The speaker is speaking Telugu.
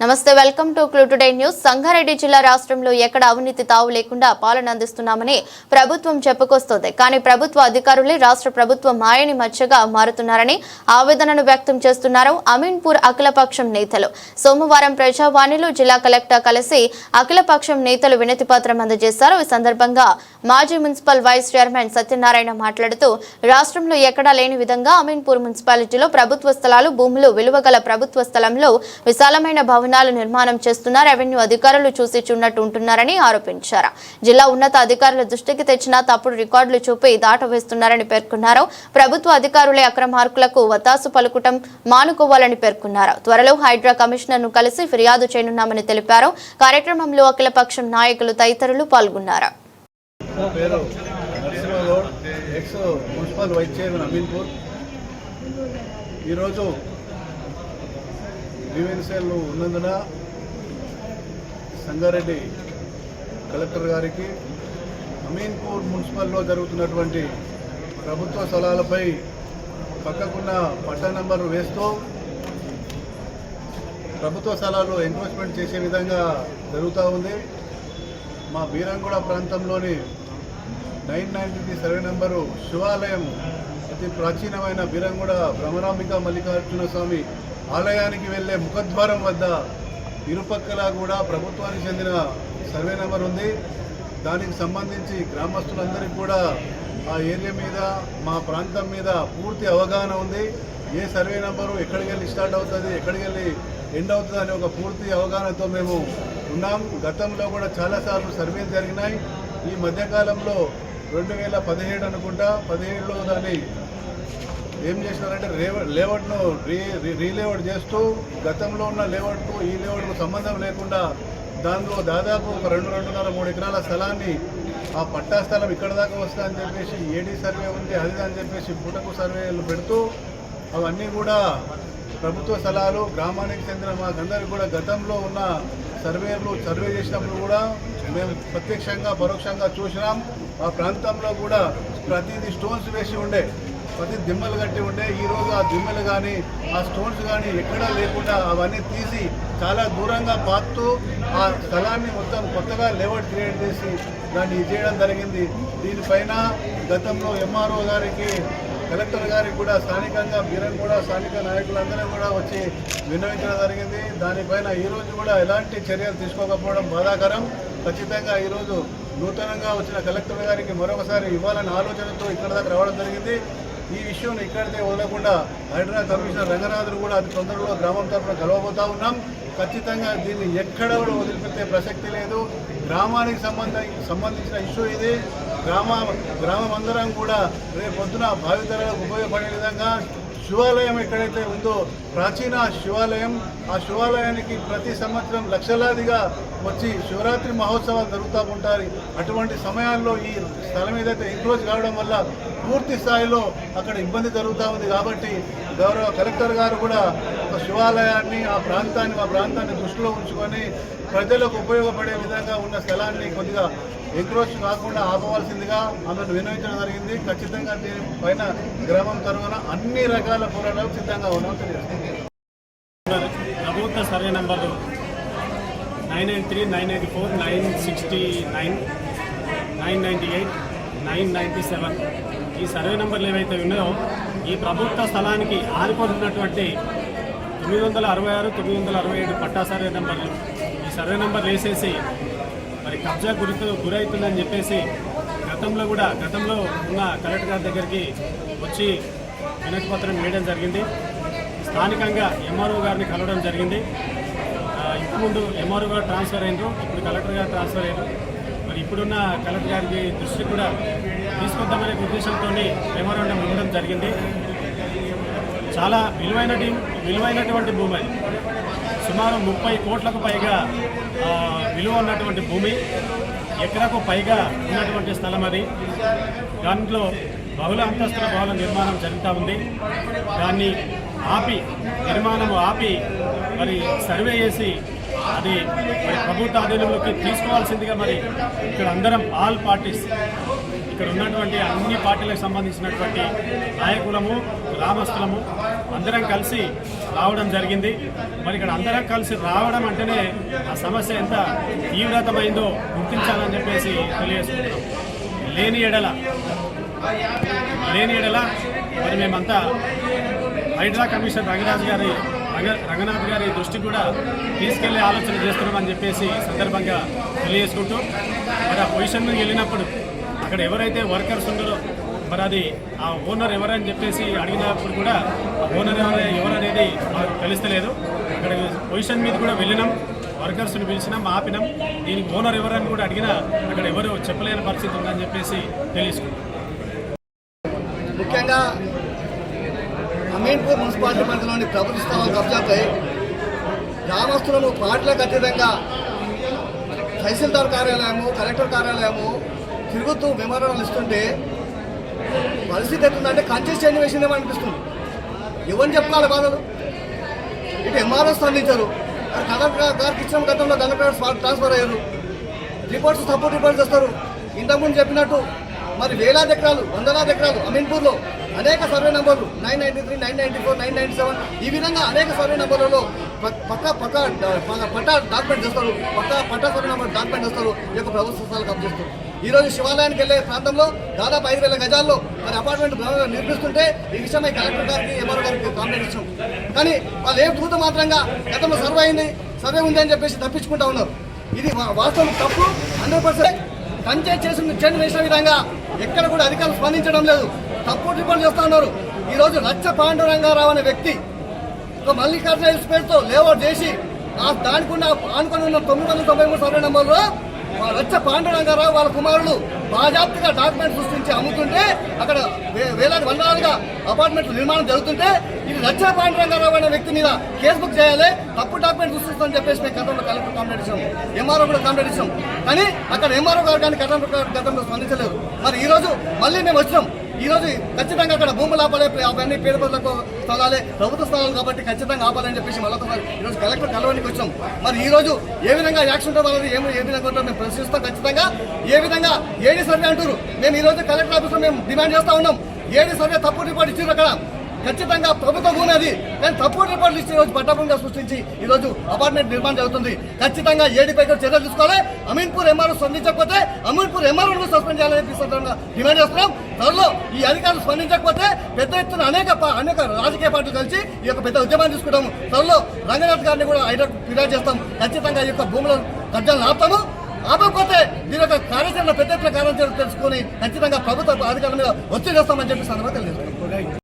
నమస్తే welcome to clue today news. Sangareddy జిల్లా రాష్ట్రంలో ఎక్కడ అవినీతి తావు లేకుండా పాలన అందిస్తున్నామని ప్రభుత్వం చెప్పుకొస్తోంది. కానీ ప్రభుత్వ అధికారులే రాష్ట్ర ప్రభుత్వం మాయని మచ్చగా మారుతున్నారని ఆవేదనను వ్యక్తం చేస్తున్నారు అమీన్పూర్ అఖిలపక్షం నేతలు. సోమవారం ప్రజావాణిలో జిల్లా కలెక్టర్ కలిసి అఖిలపక్షం నేతలు వినతి పత్రం అందజేశారు. ఈ సందర్భంగా మాజీ మున్సిపల్ వైస్ చైర్మన్ సత్యనారాయణ మాట్లాడుతూ రాష్ట్రంలో ఎక్కడా లేని విధంగా అమీన్పూర్ మున్సిపాలిటీలో ప్రభుత్వ స్థలాలు భూములు విలువగల ప్రభుత్వ స్థలంలో విశాలమైన భవనాలు నిర్మాణం చేస్తున్న రెవెన్యూ అధికారులు చూసి చున్నట్టు ఉంటున్నారని ఆరోపించారు. జిల్లా ఉన్నత అధికారుల దృష్టికి తెచ్చిన తప్పుడు రికార్డులు చూపి దాటవేస్తున్నారని పేర్కొన్నారు. ప్రభుత్వ అధికారులే అక్రమార్కులకు వతాసు పలుకుటం మానుకోవాలని పేర్కొన్నారు. త్వరలో హైడ్రా కమిషనర్ను కలిసి ఫిర్యాదు చేయనున్నామని తెలిపారు. కార్యక్రమంలో అఖిలపక్షం నాయకులు తదితరులు పాల్గొన్నారు. ఈరోజు పేరు Narasimha Goud ex municipal vice chairman Ameenpur ఈరోజు గ్రీవెన్సీలు ఉన్నందున సంగారెడ్డి కలెక్టర్ గారికి అమీన్పూర్ మున్సిపల్లో జరుగుతున్నటువంటి ప్రభుత్వ స్థలాలపై పక్కకున్న పట్టా నంబర్ వేస్తూ ప్రభుత్వ స్థలాలు ఎంక్రోచ్మెంట్ చేసే విధంగా జరుగుతూ ఉంది. మా బీరంగూడ ప్రాంతంలోని నైన్ నైన్టీ సర్వే నెంబరు శివాలయం అతి ప్రాచీనమైన బీరంగూడ భ్రమరాంబిక మల్లికార్జున స్వామి ఆలయానికి వెళ్ళే ముఖద్వారం వద్ద ఇరుపక్కల కూడా ప్రభుత్వానికి చెందిన సర్వే నెంబర్ ఉంది. దానికి సంబంధించి గ్రామస్తులందరికీ కూడా ఆ ఏరియా మీద మా ప్రాంతం మీద పూర్తి అవగాహన ఉంది. ఏ సర్వే నెంబరు ఎక్కడికి వెళ్ళి స్టార్ట్ అవుతుంది ఎక్కడికి వెళ్ళి ఎండ్ అవుతుంది అనే ఒక పూర్తి అవగాహనతో మేము ఉన్నాం. గతంలో కూడా చాలాసార్లు సర్వేలు జరిగినాయి. ఈ మధ్యకాలంలో రెండు వేల పదిహేడు అనుకుంటా పదిహేడులో దాన్ని ఏం చేసినారంటే రేవ లేఅవుట్ను రీ రీ- రీలేఅవుట్ చేస్తూ గతంలో ఉన్న లేఅవుట్కు ఈ లేఅవుట్కు సంబంధం లేకుండా దానిలో దాదాపు ఒక రెండు రెండున్నర మూడు ఎకరాల స్థలాన్ని ఆ పట్టా స్థలం ఇక్కడ దాకా వస్తా అని చెప్పేసి ఏడీ సర్వే ఉంది అది అని చెప్పేసి పూటకు సర్వేలు పెడుతూ అవన్నీ కూడా ప్రభుత్వ స్థలాలు గ్రామానికి చెందిన మాకందరికి కూడా గతంలో ఉన్న సర్వేలు సర్వే చేసినప్పుడు కూడా మేము ప్రత్యక్షంగా పరోక్షంగా చూసినాం. ఆ ప్రాంతంలో కూడా ప్రతిదీ స్టోన్స్ వేసి ఉండే. ప్రతి దిమ్మలు కట్టి ఉండే ఈ రోజు ఆ దిమ్మలు కానీ ఆ స్టోన్స్ కానీ ఎక్కడా లేకుండా అవన్నీ తీసి చాలా దూరంగా పాతూ ఆ స్థలాన్ని మొత్తం కొత్తగా లేఅవుట్ క్రియేట్ చేసి దాన్ని ఇది చేయడం జరిగింది. దీనిపైన గతంలో ఎంఆర్ఓ గారికి కలెక్టర్ గారికి కూడా స్థానికంగా బీరన్ కూడా స్థానిక నాయకులందరూ కూడా వచ్చి విన్నవించడం జరిగింది. దానిపైన ఈరోజు కూడా ఎలాంటి చర్యలు తీసుకోకపోవడం బాధాకరం. ఖచ్చితంగా ఈరోజు నూతనంగా వచ్చిన కలెక్టర్ గారికి మరొకసారి ఇవ్వాలన్న ఆలోచనతో ఇక్కడ దాకా రావడం జరిగింది. ఈ విషయం ఇక్కడితే వదలకుండా హైడ్రా కమిషనర్ రంగనాథుడు కూడా అతి తొందరలో గ్రామం తరఫున కలవబోతా ఉన్నాం. ఖచ్చితంగా దీన్ని ఎక్కడ కూడా వదిలిపెట్టే ప్రసక్తి లేదు. గ్రామానికి సంబంధ సంబంధించిన ఇష్యూ ఇది. గ్రామ గ్రామం అందరం కూడా రేపు పొద్దున భావితరాలకు ఉపయోగపడే విధంగా శివాలయం ఎక్కడైతే ఉందో ప్రాచీన శివాలయం ఆ శివాలయానికి ప్రతి సంవత్సరం లక్షలాదిగా వచ్చి శివరాత్రి మహోత్సవాలు జరుగుతూ ఉంటాయి. అటువంటి సమయాల్లో ఈ స్థలం ఏదైతే ఎంక్లోజ్ కావడం వల్ల పూర్తి స్థాయిలో అక్కడ ఇబ్బంది జరుగుతూ ఉంది కాబట్టి గౌరవ కలెక్టర్ గారు కూడా ఒక శివాలయాన్ని ఆ ప్రాంతాన్ని మా ప్రాంతాన్ని దృష్టిలో ఉంచుకొని ప్రజలకు ఉపయోగపడే విధంగా ఉన్న స్థలాన్ని కొద్దిగా ఎంక్రోచ్ కాకుండా ఆపవలసిందిగా ఆమెను వినవించడం జరిగింది. ఖచ్చితంగా దీనిపైన గ్రామం తరఫున అన్ని రకాల పోరాటాలు సిద్ధంగా ఉన్నాం ప్రభుత్వ సర్వే నంబర్లు nine nine three nine eighty four nine sixty nine nine ninety eight nine ninety seven. ఈ సర్వే నెంబర్లు ఏవైతే ఉన్నాయో ఈ ప్రభుత్వ స్థలానికి ఆరిపోతున్నటువంటి తొమ్మిది వందల అరవై ఆరు తొమ్మిది వందల అరవై ఏడు పట్టా సర్వే నెంబర్లు. సర్వే నంబర్ వేసేసి మరి కబ్జా గురితో గురవుతుందని చెప్పేసి గతంలో కూడా గతంలో ఉన్న కలెక్టర్ గారి దగ్గరికి వచ్చి వినతి పత్రం వేయడం జరిగింది. స్థానికంగా ఎంఆర్ఓ గారిని కలవడం జరిగింది. ఇంతకుముందు ఎంఆర్ఓ గారు ట్రాన్స్ఫర్ అయినారు ఇప్పుడు కలెక్టర్ గారు ట్రాన్స్ఫర్ అయ్యారు మరి ఇప్పుడున్న కలెక్టర్ గారికి దృష్టి కూడా తీసుకొద్దామనే ఉద్దేశంతో మెమోరాండం ఇవ్వడం జరిగింది. చాలా విలువైన విలువైనటువంటి భూమి. అది సుమారు ముప్పై కోట్లకు పైగా విలువ ఉన్నటువంటి భూమి. ఎకరకు పైగా ఉన్నటువంటి స్థలం అది. దాంట్లో బహుళ అంతస్తుల భవన నిర్మాణం జరుగుతూ ఉంది. దాన్ని ఆపి నిర్మాణము ఆపి మరి సర్వే చేసి అది మరి ప్రభుత్వ ఆధీనంలోకి తీసుకోవాల్సిందిగా మరి ఇక్కడ అందరం ఆల్ పార్టీస్ ఇక్కడ ఉన్నటువంటి అన్ని పార్టీలకు సంబంధించినటువంటి నాయకులము గ్రామస్తులము అందరం కలిసి రావడం జరిగింది. మరి ఇక్కడ అందరం కలిసి రావడం అంటేనే ఆ సమస్య ఎంత తీవ్రతమైందో గుర్తించాలని చెప్పేసి తెలియజేసుకుంటున్నాం. లేని ఎడల లేని ఎడల మరి మేమంతా హైడ్రా కమిషన్ రంగరాజు గారి రంగనాథ్ గారి దృష్టి కూడా తీసుకెళ్ళే ఆలోచన చేస్తున్నామని చెప్పేసి సందర్భంగా తెలియజేసుకుంటూ మరి ఆ పొజిషన్ మీద వెళ్ళినప్పుడు అక్కడ ఎవరైతే వర్కర్స్ ఉన్నారో మరి అది ఆ ఓనర్ ఎవరని చెప్పేసి అడిగినప్పుడు కూడా ఓనర్ ఎవరనేది మాకు తెలుస్తలేదు. అక్కడ పొజిషన్ మీద కూడా వెళ్ళినాం వర్కర్స్ని పిలిచినాం ఆపినాం. దీనికి ఓనర్ ఎవరని కూడా అడిగినా అక్కడ ఎవరు చెప్పలేని పరిస్థితి ఉందని చెప్పేసి తెలుసుకున్నాం. ముఖ్యంగా అమీన్పూర్ మున్సిపాలిటీ పరిధిలోని ప్రభుత్వ స్థలాలు కబ్జాపై గ్రామస్తులను పార్టీలకు అతీతంగా తహసీల్దార్ కార్యాలయము కలెక్టర్ కార్యాలయము తిరుగుతూ మెమోరాలు ఇస్తుంటే పరిస్థితి ఎట్లుందంటే కంచెస్ట్ వేసిందేమో అనిపిస్తుంది. ఎవరిని చెప్పుకోవాలి బాధలు? ఇటు ఎంఆర్ఓ స్పందించారు. మరి కలెక్టర్ గారికి ఇచ్చిన గతంలో కలెక్టర్ ట్రాన్స్ఫర్ అయ్యారు. రిపోర్ట్స్ సపోర్ట్ రిపోర్ట్స్ వస్తారు ఇంతకుముందు చెప్పినట్టు మరి వేలాది ఎకరాలు వందలాది ఎకరాలు అమీన్పూర్లో అనేక సర్వే నంబర్లు nine ninety three nine ninety four nine ninety seven ఈ విధంగా అనేక సర్వే నెంబర్లలో ప- పక్క పక్క పక్క పట్టా డాక్యుమెంట్ చేస్తారు పక్క పట్టా సర్వే నెంబర్ డాక్యుమెంట్ చేస్తారు ఈ యొక్క ప్రభుత్వ సంస్థలు కబ్జేస్తారు ఈరోజు శివాలయానికి వెళ్ళే ప్రాంతంలో దాదాపు ఐదు వేల గజాల్లో మరి అపార్ట్మెంట్ నిర్మిస్తుంటే ఈ విషయమై కలెక్టర్ గారికి ఎంఆర్ఓ గారికి కంప్లైంట్ ఇచ్చాం. కానీ వాళ్ళు ఏం దూత మాత్రంగా గతంలో సర్వే అయింది సర్వే ఉంది అని చెప్పేసి తప్పించుకుంటా ఉన్నారు. ఇది వాస్తవం తప్పు హండ్రెడ్ పర్సెంట్ కంచె చేసిన చేసిన విధంగా ఎక్కడ కూడా అధికారులు స్పందించడం లేదు. తప్పు రిపోర్ట్ చేస్తా ఉన్నారు ఈ రోజు రచ్చ పాండురంగారావు అనే వ్యక్తి ఒక మల్లికార్జున హిల్స్ పేరుతో లేఅవుట్ చేసి ఆ దానికి ఉన్న ఆనుకొని ఉన్న తొమ్మిది వందల తొంభై మూడు సర్వే నెంబర్లో ఆ రచ్చ పాండురంగారావు వాళ్ళ కుమారులు బాజాప్తిగా డాక్యుమెంట్ సృష్టించి అమ్ముతుంటే అక్కడ వే- వేలాది వందలాలుగా అపార్ట్మెంట్లు నిర్మాణం జరుగుతుంటే ఇది రచ్చ పాండురంగారావు అనే వ్యక్తి మీద కేసు బుక్ చేయాలి తప్పు డాక్యుమెంట్ సృష్టిస్తుందని చెప్పేసి మేము గతంలో కలెక్టర్ కంప్లైంట్ ఇచ్చాం ఎంఆర్ఓ కూడా కంప్లైంట్ ఇచ్చాం కానీ అక్కడ ఎంఆర్ఓ గారు కానీ గతంలో గతంలో స్పందించలేదు. మరి ఈరోజు మళ్ళీ మేము వచ్చినాం. ఈ రోజు ఖచ్చితంగా అక్కడ భూములు ఆపాలి అవన్నీ పేద ప్రజలకు స్థలాలే ప్రభుత్వ స్థలాలు కాబట్టి ఖచ్చితంగా ఆపాలని చెప్పేసి మళ్ళొకసారి ఈ రోజు కలెక్టర్ కలవడానికి వచ్చాం. మరి ఈరోజు ఏ విధంగా యాక్షన్ ఉంటుందో ఏమో ఏమి ఏ విధంగా ఉంటుందో మేము ప్రశ్నిస్తాం ఖచ్చితంగా. ఏ విధంగా ఏడి సర్వే అంటారు మేము ఈ రోజు కలెక్టర్ ఆఫీస్లో మేము డిమాండ్ చేస్తా ఉన్నాం. ఏడి సర్వే తప్పు రిపోర్ట్ ఇచ్చారు అక్కడ. ఖచ్చితంగా ప్రభుత్వ భూమి అది కానీ తప్పుడు రిపోర్ట్లు ఇచ్చి ఈరోజు రోజు పట్టభూమిగా సృష్టించి ఈ రోజు అపార్ట్మెంట్ నిర్మాణం జరుగుతుంది. ఖచ్చితంగా ఏడిపై చర్యలు తీసుకోవాలి. అమీన్పూర్ ఎంఆర్ఓ స్పందించకపోతే అమీన్పూర్ ఎంఆర్ఓ సస్పెండ్ చేయాలని సందర్భంగా డిమాండ్ చేస్తున్నాం. త్వరలో ఈ అధికారులు స్పందించకపోతే పెద్ద ఎత్తున అనేక అనేక రాజకీయ పార్టీలు కలిసి ఈ యొక్క పెద్ద ఉద్యమాన్ని తీసుకుంటాము. త్వరలో రంగనాథ్ గారిని కూడా హైదరాబాద్ ఫిర్యాదు చేస్తాం. ఖచ్చితంగా ఈ యొక్క భూములను కబ్జాలను ఆపుతాము. ఆపకపోతే దీని యొక్క కార్యాచరణ పెద్ద ఎత్తున కార్యాచరణ తెలుసుకొని ఖచ్చితంగా ప్రభుత్వ అధికారుల మీద ఒత్తిడి చేస్తామని చెప్పి సందర్భంగా తెలియజేస్తాం